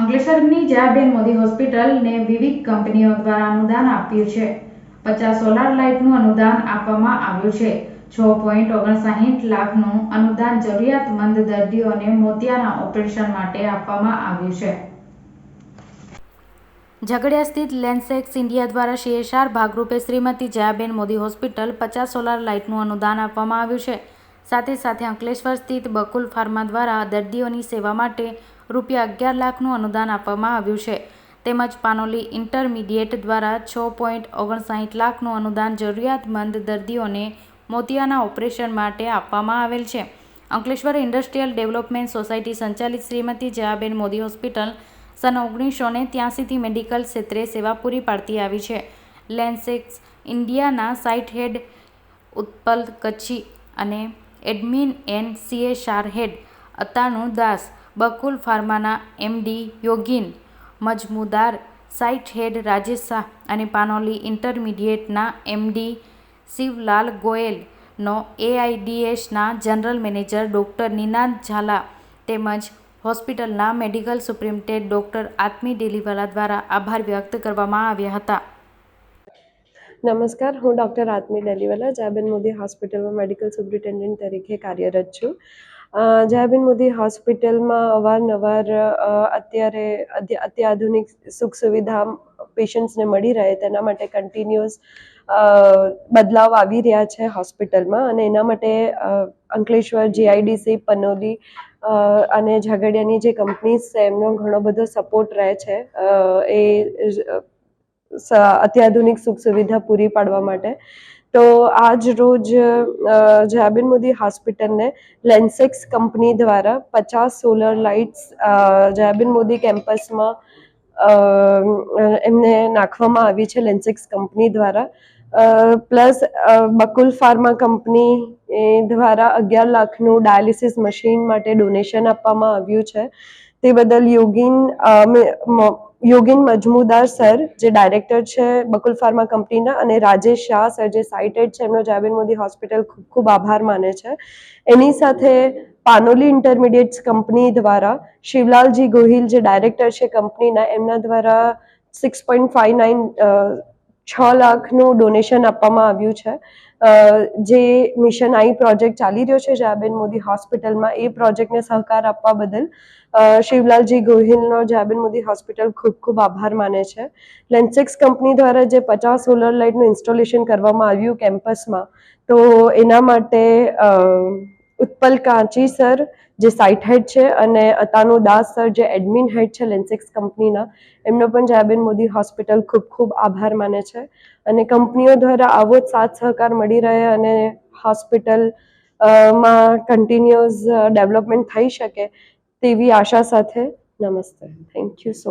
અંકલેશ્વરની જયાબેન મોદી હોસ્પિટલને વિવિધ કંપનીઓ દ્વારા અનુદાન આપ્યું છે. પચાસ સોલાર લાઇટનું અનુદાન આપવામાં આવ્યું છે. છ પોઈન્ટ ઓગણસાહીઠ લાખનું અનુદાન જરૂરિયાતમંદ દર્દીઓને મોતિયાના ઓપરેશન માટે આપવામાં આવ્યું છે. ઝઘડિયા સ્થિત લેન્સેક્સ ઇન્ડિયા દ્વારા સીએસઆર ભાગરૂપે શ્રીમતી જયાબેન મોદી હોસ્પિટલ પચાસ સોલાર લાઇટનું અનુદાન આપવામાં આવ્યું છે. સાથે સાથે અંકલેશ્વર સ્થિત બકુલ ફાર્મા દ્વારા દર્દીઓની સેવા માટે રૂપિયા અગિયાર લાખનું અનુદાન આપવામાં આવ્યું છે. તેમજ પાનોલી ઇન્ટરમીડિયેટ દ્વારા છ પોઈન્ટ ઓગણસાઠ લાખનું અનુદાન જરૂરિયાતમંદ દર્દીઓને મોતિયાના ઓપરેશન માટે આપવામાં આવેલ છે. અંકલેશ્વર ઇન્ડસ્ટ્રીયલ ડેવલપમેન્ટ સોસાયટી સંચાલિત શ્રીમતી જયાબેન મોદી હોસ્પિટલ સન ઓગણીસો ને ત્યાસીથી મેડિકલ ક્ષેત્રે સેવા પૂરી પાડતી આવી છે. લેન્સેક્સ ઇન્ડિયાના સાઇટ હેડ ઉત્પલ કચ્છી અને admin and HR head Atanu Das Bakul ફાર્માના MD Yogin, Majmudar, site head Rajesh Shah અને પાનોલી ઇન્ટરમીડિયેટના એમડી શિવલાલ ગોયલનો એઆઈડીએસના general manager doctor Ninad Zala તેમજ હોસ્પિટલના medical superintendent doctor Atmi Deliwala દ્વારા આભાર વ્યક્ત કરવામાં આવ્યા હતા. નમસ્કાર, હું ડૉક્ટર આત્મી ડેલીવાલા જાબેન મોદી હોસ્પિટલમાં મેડિકલ સુપ્રિન્ટેન્ડન્ટ તરીકે કાર્યરત છું. જયાબેન મોદી હોસ્પિટલમાં અવારનવાર અત્યારે અત્યાધુનિક સુખ સુવિધા પેશન્ટ્સને મળી રહે તેના માટે કન્ટિન્યુઅસ બદલાવ આવી રહ્યા છે હોસ્પિટલમાં અને એના માટે અંકલેશ્વર જીઆઈડીસી પનોલી અને ઝઘડિયાની જે કંપનીઝ છે એમનો ઘણો બધો સપોર્ટ રહે છે એ અત્યાધુનિક સુખ સુવિધા પૂરી પાડવા માટે. તો આજ રોજ જયાબેન મોદી હોસ્પિટલને લેન્સેક્સ કંપની દ્વારા પચાસ સોલર લાઇટ્સ જયાબેન મોદી કેમ્પસમાં એમને નાખવામાં આવી છે લેન્સેક્સ કંપની દ્વારા. પ્લસ બકુલ ફાર્મા કંપની દ્વારા અગિયાર લાખનું ડાયાલિસિસ મશીન માટે ડોનેશન આપવામાં આવ્યું છે. તે બદલ યોગીન યોગીન મજમુદાર સર, જે ડાયરેક્ટર છે બકુલ ફાર્મા કંપનીના, અને રાજેશ શાહ સર, જે સાઇટેડ છે, એમનો જાબેન મોદી હોસ્પિટલ ખૂબ ખૂબ આભાર માને છે. એની સાથે પાનોલી ઇન્ટરમીડિયેટ્સ કંપની દ્વારા, શિવલાલજી ગોહિલ, જે ડાયરેક્ટર છે કંપનીના, એમના દ્વારા સિક્સ પોઈન્ટ ફાઇવ નાઇન છ લાખનું ડોનેશન આપવામાં આવ્યું છે. જે મિશન આઈ પ્રોજેક્ટ ચાલી રહ્યો છે જાબેન મોદી હોસ્પિટલમાં એ પ્રોજેક્ટને સહકાર આપવા બદલ શિવલાલજી ગોહિલનો જાબેન મોદી હોસ્પિટલ ખૂબ ખૂબ આભાર માને છે. લેન્સેક્સ કંપની દ્વારા જે પચાસ સોલર લાઇટનું ઇન્સ્ટોલેશન કરવામાં આવ્યું કેમ્પસમાં તો એના માટે ઉત્પલ કાંચી, સર, જે સાઇટ હેડ છે, અને અતાનુ દાસ, સર, જે એડમિન હેડ છે લેન્સેક્સ કંપનીના એમનો પણ જયાબેન મોદી હોસ્પિટલ ખૂબ ખૂબ આભાર માને છે. અને કંપનીઓ દ્વારા આવો જ સાથ સહકાર મળી રહે અને હોસ્પિટલમાં કન્ટિન્યુઅસ ડેવલપમેન્ટ થઈ શકે તેવી આશા સાથે. નમસ્તે. Thank you so